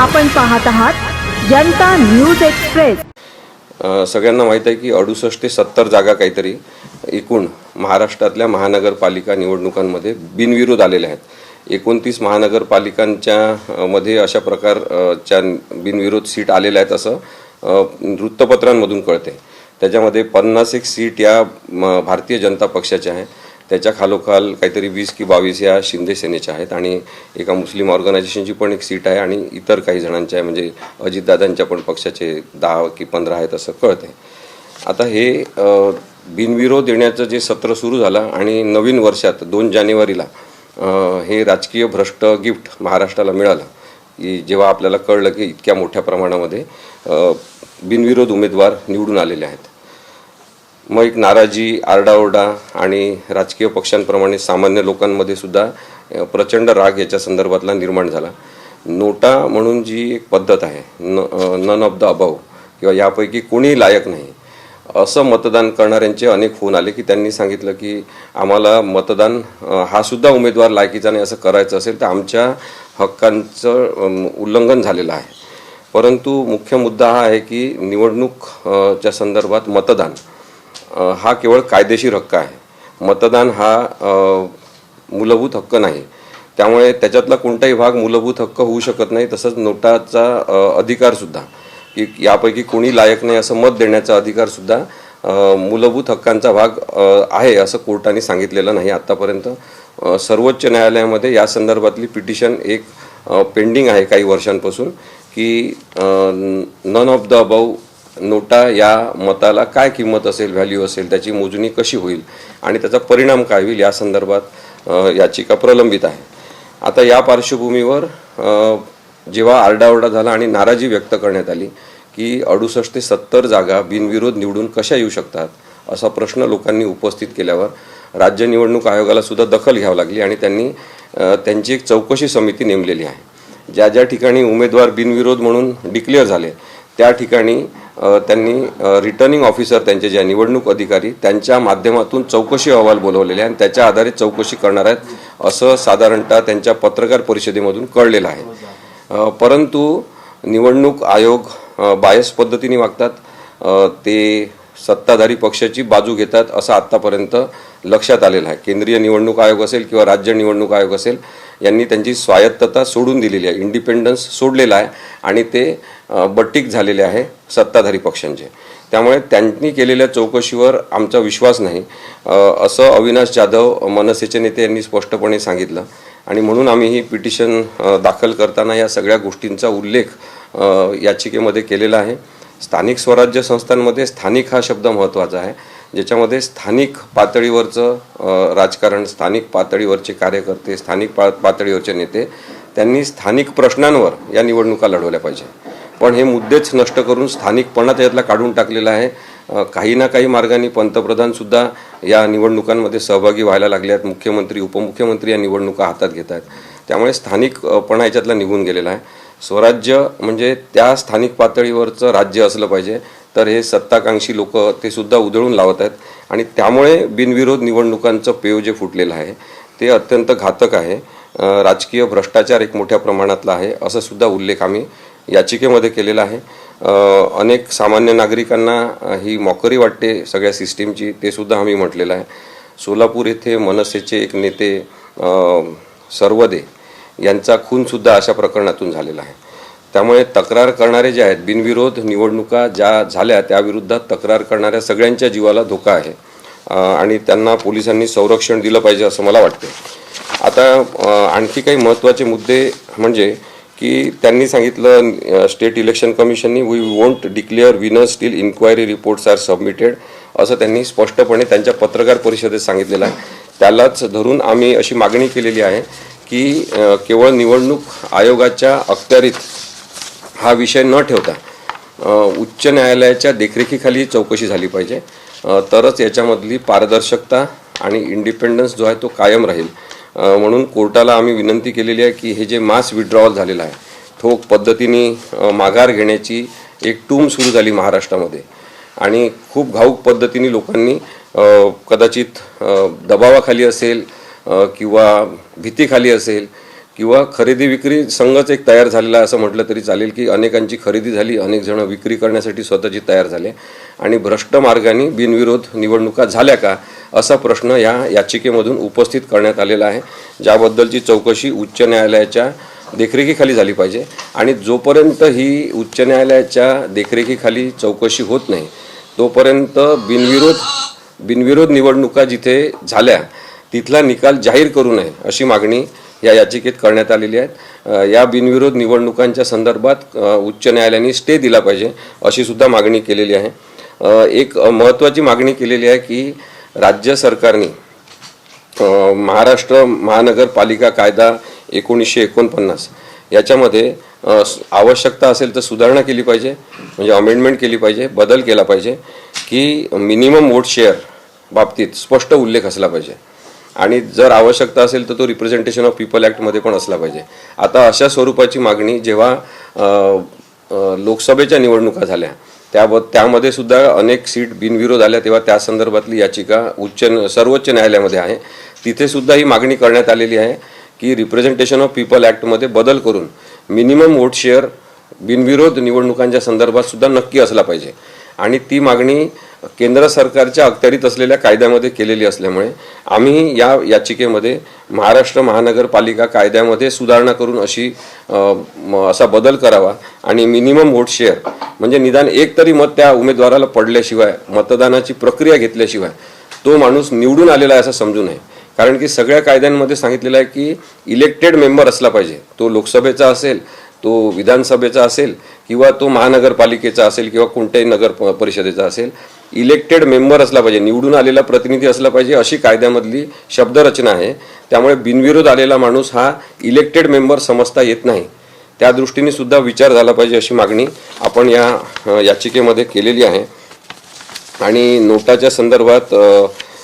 आपण पाहत आहात जनता न्यूज एक्सप्रेस. सगळ्यांना माहीत आहे की अडुसष्ट ते सत्तर जागा काहीतरी एकूण महाराष्ट्रातल्या महानगरपालिका निवडणुकांमध्ये बिनविरोध आलेल्या आहेत. एकोणतीस महानगरपालिकांच्या मध्ये अशा प्रकारच्या बिनविरोध सीट आलेल्या आहेत असं वृत्तपत्रांमधून कळते त्याच्यामध्ये पन्नास एक सीट या भारतीय जनता पक्षाच्या आहे त्याच्या खालोखाल काहीतरी वीस की बावीस या शिंदे सेनेच्या आहेत आणि एका मुस्लिम ऑर्गनायझेशनची पण एक सीट आहे आणि इतर काही जणांच्या आहे म्हणजे अजितदादांच्या पण पक्षाचे दहा की पंधरा आहेत असं कळत आहे आता हे बिनविरोध देण्याचं जे सत्र सुरू झालं आणि नवीन वर्षात दोन जानेवारीला हे राजकीय भ्रष्ट गिफ्ट महाराष्ट्राला मिळालं. की जेव्हा आपल्याला कळलं की इतक्या मोठ्या प्रमाणामध्ये बिनविरोध उमेदवार निवडून आलेले आहेत. मग एक नाराजी आरडाओरडा आणि राजकीय पक्षांप्रमाणे सामान्य लोकांमध्ये सुद्धा प्रचंड राग याच्या संदर्भातला निर्माण झाला. नोटा म्हणून जी एक पद्धत आहे न नन ऑफ द अभाव किंवा यापैकी कोणी लायक नाही असं मतदान करणाऱ्यांचे अनेक फोन आले की त्यांनी सांगितलं की आम्हाला मतदान हा सुद्धा उमेदवार लायकीचा नाही असं करायचं असेल तर आमच्या हक्कांचं उल्लंघन झालेलं आहे. परंतु मुख्य मुद्दा हा आहे की निवडणूक च्या संदर्भात मतदान हा केवळ कायदेशीर हक्क आहे. मतदान हा मूलभूत हक्क नाही. त्यामुळे त्याच्यातला कोणताही भाग मूलभूत हक्क होऊ शकत नाही तसंच नोटाचा अधिकारसुद्धा की यापैकी कोणी लायक नाही असं मत देण्याचा अधिकारसुद्धा मूलभूत हक्कांचा भाग आहे असं कोर्टाने सांगितलेलं नाही आत्तापर्यंत सर्वोच्च न्यायालयामध्ये या संदर्भातली पिटिशन एक पेंडिंग आहे काही वर्षांपासून की नन ऑफ द अबव नोटा या मताला काय किंमत असेल व्हॅल्यू असेल त्याची मोजणी कशी होईल आणि त्याचा परिणाम काय होईल या संदर्भात याचिका प्रलंबित आहे. आता या पार्श्वभूमीवर जेव्हा आरडाओरडा झाला आणि नाराजी व्यक्त करण्यात आली की अडुसष्ट ते सत्तर जागा बिनविरोध निवडून कशा येऊ शकतात असा प्रश्न लोकांनी उपस्थित केल्यावर राज्य निवडणूक आयोगाला सुद्धा दखल घ्यावी लागली आणि त्यांनी त्यांची एक चौकशी समिती नेमलेली आहे. ज्या ज्या ठिकाणी उमेदवार बिनविरोध म्हणून डिक्लेअर झाले त्या ठिकाणी त्यांनी रिटर्निंग ऑफिसर त्यांचे जे निवडणूक अधिकारी त्यांच्या माध्यमातून चौकशी अहवाल बोलवलेले आहे आणि त्याच्या आधारे चौकशी करणार आहेत असं साधारणतः त्यांच्या पत्रकार परिषदेमधून कळलेलं आहे. परंतु निवडणूक आयोग बायस पद्धतीने वागतात ते सत्ताधारी पक्षाची बाजू घेतात असं आत्तापर्यंत लक्षात आलेलं आहे. केंद्रीय निवडणूक आयोग असेल किंवा राज्य निवडणूक आयोग असेल यांनी त्यांची स्वायत्तता सोडून दिलेली आहे इंडिपेंडन्स सोडलेला आहे आणि ते बट्टीक झालेले आहे सत्ताधारी पक्षांचे. त्यामुळे त्यांनी केलेल्या चौकशीवर आमचा विश्वास नाही. असं अविनाश जाधव मनसेचे नेते यांनी स्पष्टपणे सांगितलं. आणि म्हणून आम्ही ही पिटिशन दाखल करताना या सगळ्या गोष्टींचा उल्लेख याचिकेमध्ये केलेला आहे. स्थानिक स्वराज्य संस्थांमध्ये स्थानिक हा शब्द महत्त्वाचा आहे. ज्याच्यामध्ये स्थानिक पातळीवरचं राजकारण स्थानिक पातळीवरचे कार्यकर्ते स्थानिक पा पातळीवरचे नेते त्यांनी स्थानिक प्रश्नांवर या निवडणुका लढवल्या पाहिजे. पण हे मुद्देच नष्ट करून स्थानिकपणा त्याच्यातला काढून टाकलेला आहे. काही ना काही मार्गाने पंतप्रधानसुद्धा या निवडणुकांमध्ये सहभागी व्हायला लागले आहेत. मुख्यमंत्री उपमुख्यमंत्री या निवडणुका हातात घेत आहेत. त्यामुळे स्थानिकपणा याच्यातला निघून गेलेला आहे. स्वराज्य म्हणजे त्या स्थानिक पातळीवरचं राज्य असलं पाहिजे. तर हे सत्ताकांक्षी लोक ते सुद्धा उधळून लावत आहेत. आणि त्यामुळे बिनविरोध निवडणुकांचं पेव जे फुटलेलं आहे ते अत्यंत घातक आहे. राजकीय भ्रष्टाचार एक मोठ्या प्रमाणातला आहे असं सुद्धा उल्लेख आम्ही याचिकेमध्ये केलेला आहे. अनेक सामान्य नागरिकांना ही मॉकरी वाटते सगळ्या सिस्टीमची ते सुद्धा आम्ही म्हटलेलं आहे. सोलापूर येथे मनसेचे एक नेते सर्वदे यांचा खूनसुद्धा अशा प्रकरणातून झालेला आहे. त्यामुळे तक्रार करणारे जे आहेत बिनविरोध निवडणुका ज्या झाल्या त्याविरुद्धात तक्रार करणाऱ्या सगळ्यांच्या जीवाला धोका आहे. आणि त्यांना पोलिसांनी संरक्षण दिलं पाहिजे असं मला वाटते आता आणखी काही महत्त्वाचे मुद्दे म्हणजे की त्यांनी सांगितलं state election कमिशननी we won't declare winners still inquiry reports are submitted असं त्यांनी स्पष्टपणे त्यांच्या पत्रकार परिषदेत सांगितलेलं आहे. त्यालाच धरून आम्ही अशी मागणी केलेली आहे की केवळ निवडणूक आयोगाच्या अखत्यारीत हा विषय न ठेवता उच्च न्यायालयाच्या देखरेखीखाली चौकशी झाली पाहिजे. तरच याच्यामधली पारदर्शकता आणि इंडिपेंडन्स जो आहे तो कायम राहील. म्हणून कोर्टाला आम्ही विनंती केलेली आहे की हे जे मास विड्रॉवल झालेलं आहे ठोक पद्धतीने माघार घेण्याची एक टूम सुरू झाली महाराष्ट्रामध्ये. आणि खूप घाऊक पद्धतीने लोकांनी कदाचित दबावाखाली असेल किंवा भीतीखाली असेल किंवा खरेदी विक्री संघच एक तयार झालेला असं म्हटलं तरी चालेल की अनेकांची खरेदी झाली अनेक जण विक्री करण्यासाठी स्वतःची तयार झाले. आणि भ्रष्ट मार्गाने बिनविरोध निवडणुका झाल्या का असा प्रश्न या याचिकेमधून उपस्थित करण्यात आलेला आहे. ज्याबद्दलची चौकशी उच्च न्यायालयाच्या देखरेखीखाली झाली पाहिजे. आणि जोपर्यंत ही उच्च न्यायालयाच्या देखरेखीखाली चौकशी होत नाही तोपर्यंत बिनविरोध बिनविरोध निवडणुका जिथे झाल्या तिथला निकाल जाहीर करू नये अशी मागणी या याचिकेत करण्यात आलेली आहे. या बिनविरोध निवडणुकांच्या संदर्भात उच्च न्यायालयाने स्टे दिला पाहिजे अशी सुद्धा मागणी केलेली आहे. एक महत्त्वाची मागणी केलेली आहे की राज्य सरकारने महाराष्ट्र महानगरपालिका कायदा एकोणीसशे एकोणपन्नास याच्यामध्ये आवश्यकता असेल तर सुधारणा केली पाहिजे म्हणजे अमेंडमेंट केली पाहिजे बदल केला पाहिजे की मिनिमम वोट शेअर बाबतीत स्पष्ट उल्लेख असला पाहिजे. आणि जर आवश्यकता असेल तर तो रिप्रेझेंटेशन ऑफ पीपल ॲक्टमध्ये पण असला पाहिजे. आता अशा स्वरूपाची मागणी जेव्हा लोकसभेच्या निवडणुका झाल्या त्याब त्यामध्ये सुद्धा अनेक सीट बिनविरोध आल्या तेव्हा त्या संदर्भातली याचिका उच्च सर्वोच्च न्यायालयामध्ये आहे. तिथे सुद्धा ही मागणी करण्यात आलेली आहे की रिप्रेझेंटेशन ऑफ पीपल ॲक्टमध्ये बदल करून मिनिमम वोट शेअर बिनविरोध निवडणुकांच्या संदर्भात सुद्धा नक्की असला पाहिजे. आणि ती मागणी केंद्र सरकारच्या अखत्यारीत असलेल्या कायद्यामध्ये केलेली असल्यामुळे आम्ही या याचिकेमध्ये महाराष्ट्र महानगरपालिका कायद्यामध्ये सुधारणा करून अशी असा बदल करावा आणि मिनिमम वोट शेअर म्हणजे निदान एक तरी मत त्या उमेदवाराला पडल्याशिवाय मतदानाची प्रक्रिया घेतल्याशिवाय तो माणूस निवडून आलेला आहे असं समजू नये. कारण की सगळ्या कायद्यांमध्ये सांगितलेलं आहे की इलेक्टेड मेंबर असला पाहिजे. तो लोकसभेचा असेल तो विधानसभेचा असेल किंवा तो महानगरपालिकेचा असेल किंवा कोणत्याही नगर प- परिषदेचा असेल इलेक्टेड मेंबर असला पाहिजे निवडून आलेला प्रतिनिधी असला पाहिजे अशी कायद्यामधली शब्दरचना आहे. त्यामुळे बिनविरोध आलेला माणूस हा इलेक्टेड मेंबर समजता येत नाही. त्या दृष्टीने सुद्धा विचार झाला पाहिजे अशी मागणी आपण या याचिकेमध्ये केलेली आहे. आणि नोटाच्या संदर्भात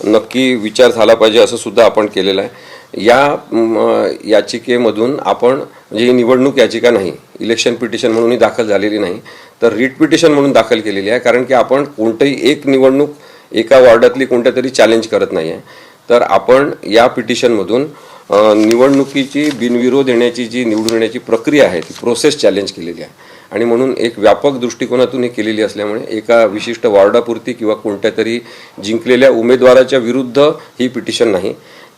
नक्की विचार झाला पाहिजे असं सुद्धा आपण केलेलं आहे. या याचिकेमधून आपण म्हणजे ही निवडणूक याचिका नाही इलेक्शन पिटिशन म्हणून ही दाखल झालेली नाही तर रिट पिटिशन म्हणून दाखल केलेली आहे कारण की आपण कोणतंही एक निवडणूक एका वॉर्डातली कोणत्या तरी चॅलेंज करत नाही आहे तर आपण या पिटिशनमधून निवडणुकीची बिनविरोध येण्याची जी निवडून येण्याची प्रक्रिया आहे ती प्रोसेस चॅलेंज केलेली आहे. आणि म्हणून एक व्यापक दृष्टिकोनातून हे केलेली असल्यामुळे एका विशिष्ट वॉर्डापुरती किंवा कोणत्या तरी जिंकलेल्या उमेदवाराच्या विरुद्ध ही पिटिशन नाही.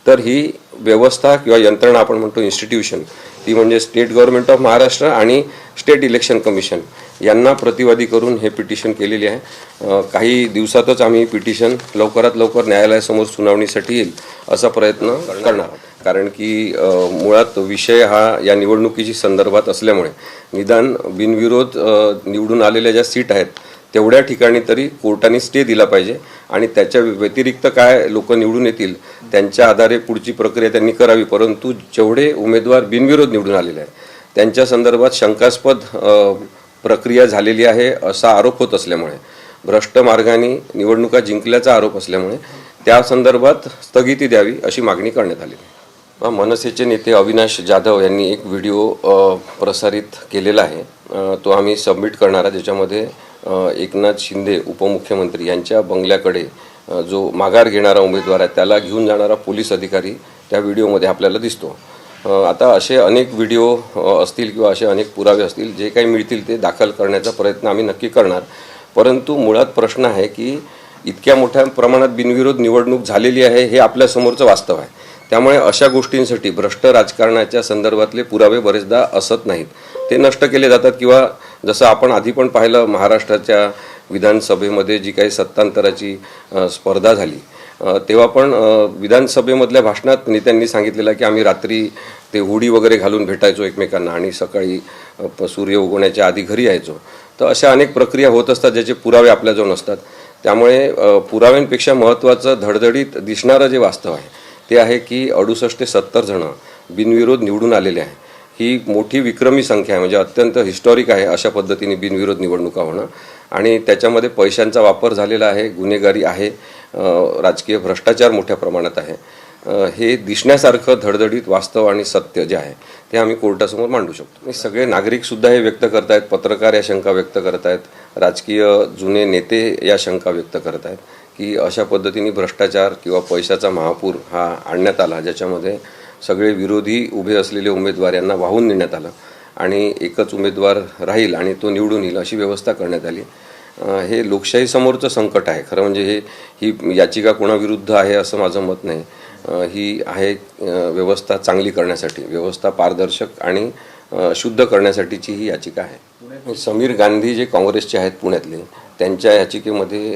तर ही व्यवस्था किंवा यंत्रणा आपण म्हणतो इन्स्टिट्यूशन ती म्हणजे स्टेट गव्हर्नमेंट ऑफ महाराष्ट्र आणि स्टेट इलेक्शन कमिशन यांना प्रतिवादी करून हे पिटिशन केलेली आहे. काही दिवसातच आम्ही पिटिशन लवकरात लवकर न्यायालयासमोर सुनावणीसाठी येईल असा प्रयत्न करणार आहोत. कारण की मुळात विषय हा या निवडणुकीची संदर्भात असल्यामुळे. निदान बिनविरोध निवडून आलेल्या ज्या सीट आहेत तेवढ्या ठिकाणी तरी कोर्टाने स्टे दिला पाहिजे आणि त्याच्या व्यतिरिक्त काय लोक निवडून येतील त्यांच्या आधारे पुढची प्रक्रिया त्यांनी करावी. परंतु जेवढे उमेदवार बिनविरोध निवडून आलेले आहेत त्यांच्या संदर्भात शंकास्पद प्रक्रिया झालेली आहे असा आरोप होत असल्यामुळे. भ्रष्ट मार्गाने निवडणुका जिंकल्याचा आरोप असल्यामुळे त्या संदर्भात स्थगिती द्यावी अशी मागणी करण्यात आली आहे. मनसेचे नेते अविनाश जाधव यांनी एक व्हिडिओ प्रसारित केलेला आहे. तो आम्ही सबमिट करणार आहे. ज्याच्यामध्ये एकनाथ शिंदे उपमुख्यमंत्री यांच्या बंगल्याकडे जो माघार घेणारा उमेदवार आहे त्याला घेऊन जाणारा पोलीस अधिकारी त्या व्हिडिओमध्ये आपल्याला दिसतो. आता असे अनेक व्हिडिओ असतील किंवा असे अनेक पुरावे असतील जे काही मिळतील ते दाखल करण्याचा प्रयत्न आम्ही नक्की करणार. परंतु मुळात प्रश्न आहे की इतक्या मोठ्या प्रमाणात बिनविरोध निवडणूक झालेली आहे हे आपल्यासमोरचं वास्तव आहे. त्यामुळे अशा गोष्टींसाठी भ्रष्ट राजकारणाच्या संदर्भातले पुरावे बरेचदा असत नाहीत. ते नष्ट केले जातात किंवा जसं आपण आधी पण पाहिलं महाराष्ट्राच्या विधानसभेमध्ये जी काही सत्तांतराची स्पर्धा झाली तेव्हा पण विधानसभेमधल्या भाषणात नेत्यांनी सांगितलेलं की आम्ही रात्री ते हुडी वगैरे घालून भेटायचो एकमेकांना आणि सकाळी सूर्य उगवण्याच्या आधी घरी यायचो. तर अशा अनेक प्रक्रिया होत असतात ज्याचे पुरावे आपल्याजवळ नसतात. त्यामुळे पुराव्यांपेक्षा महत्त्वाचं धडधडीत दिसणारं जे वास्तव आहे ते आहे की अडुसष्ट ते सत्तर जणं बिनविरोध निवडून आलेले आहे. ही मोठी विक्रमी संख्या आहे म्हणजे अत्यंत हिस्टॉरिक आहे अशा पद्धतीने बिनविरोध निवडणुका होणं. आणि त्याच्यामध्ये पैशांचा वापर झालेला आहे गुन्हेगारी आहे राजकीय भ्रष्टाचार मोठ्या प्रमाणात आहे. हे दिसण्यासारखं धडधडीत वास्तव आणि सत्य जे आहे ते आम्ही कोर्टासमोर मांडू शकतो. म्हणजे सगळे नागरिक सुद्धा हे व्यक्त करतायत पत्रकार या शंका व्यक्त करतायत राजकीय जुने नेते या शंका व्यक्त करत आहेत की अशा पद्धतीने भ्रष्टाचार किंवा पैशाचा महापूर हा आणण्यात आला ज्याच्यामध्ये सगळे विरोधी उभे असलेले उमेदवार यांना वाहून नेण्यात आलं आणि एकच उमेदवार राहील आणि तो निवडून येईल अशी व्यवस्था करण्यात आली. हे लोकशाहीसमोरचं संकट आहे. खरं म्हणजे हे ही याचिका कोणाविरुद्ध आहे असं माझं मत नाही. ही आहे व्यवस्था चांगली करण्यासाठी व्यवस्था पारदर्शक आणि शुद्ध करण्यासाठीची ही याचिका आहे. समीर गांधी जे काँग्रेसचे आहेत पुण्यातले त्यांच्या याचिकेमध्ये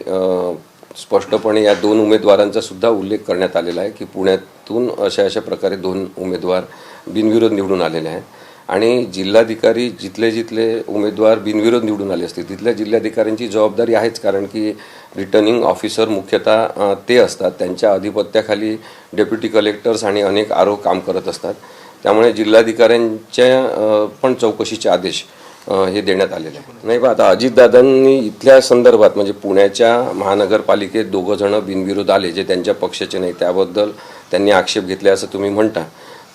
स्पष्टपणे या दोन उमेदवारांचा सुद्धा उल्लेख करण्यात आलेला आहे की पुण्यातून अशा अशा प्रकारे दोन उमेदवार बिनविरोध निवडून आलेले आहेत. आणि जिल्हाधिकारी जिथले जिथले उमेदवार बिनविरोध निवडून आले असतील तिथल्या जिल्हाधिकाऱ्यांची जबाबदारी आहेच कारण की रिटर्निंग ऑफिसर मुख्यतः ते असतात. त्यांच्या अधिपत्याखाली डेप्युटी कलेक्टर्स आणि अनेक आरो काम करत असतात. त्यामुळे जिल्हाधिकाऱ्यांच्या पण चौकशीचे आदेश हे देण्यात आलेले आहे नाही बा आता अजितदादांनी इथल्या संदर्भात म्हणजे पुण्याच्या महानगरपालिकेत दोघं जण बिनविरोध आले जे त्यांच्या पक्षाचे नाही त्याबद्दल त्यांनी आक्षेप घेतले असं तुम्ही म्हणता.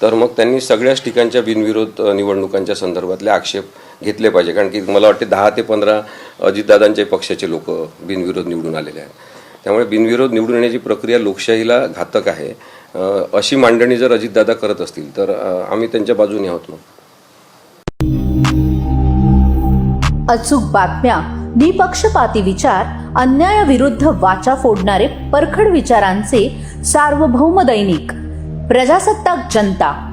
तर मग त्यांनी सगळ्याच ठिकाणच्या बिनविरोध निवडणुकांच्या संदर्भातले आक्षेप घेतले पाहिजे. कारण की मला वाटते दहा ते पंधरा अजितदादांच्या पक्षाचे लोक बिनविरोध निवडून आलेले आहेत. त्यामुळे बिनविरोध निवडून येण्याची प्रक्रिया लोकशाहीला घातक आहे. अशी मांडणी जर अजितदादा करत असतील तर आम्ही त्यांच्या बाजूने आहोत मग. अचूक बातम्या निपक्षपाती विचार अन्यायाविरुद्ध वाचा फोडणारे परखड विचारांचे सार्वभौम दैनिक. प्रजासत्ताक जनता.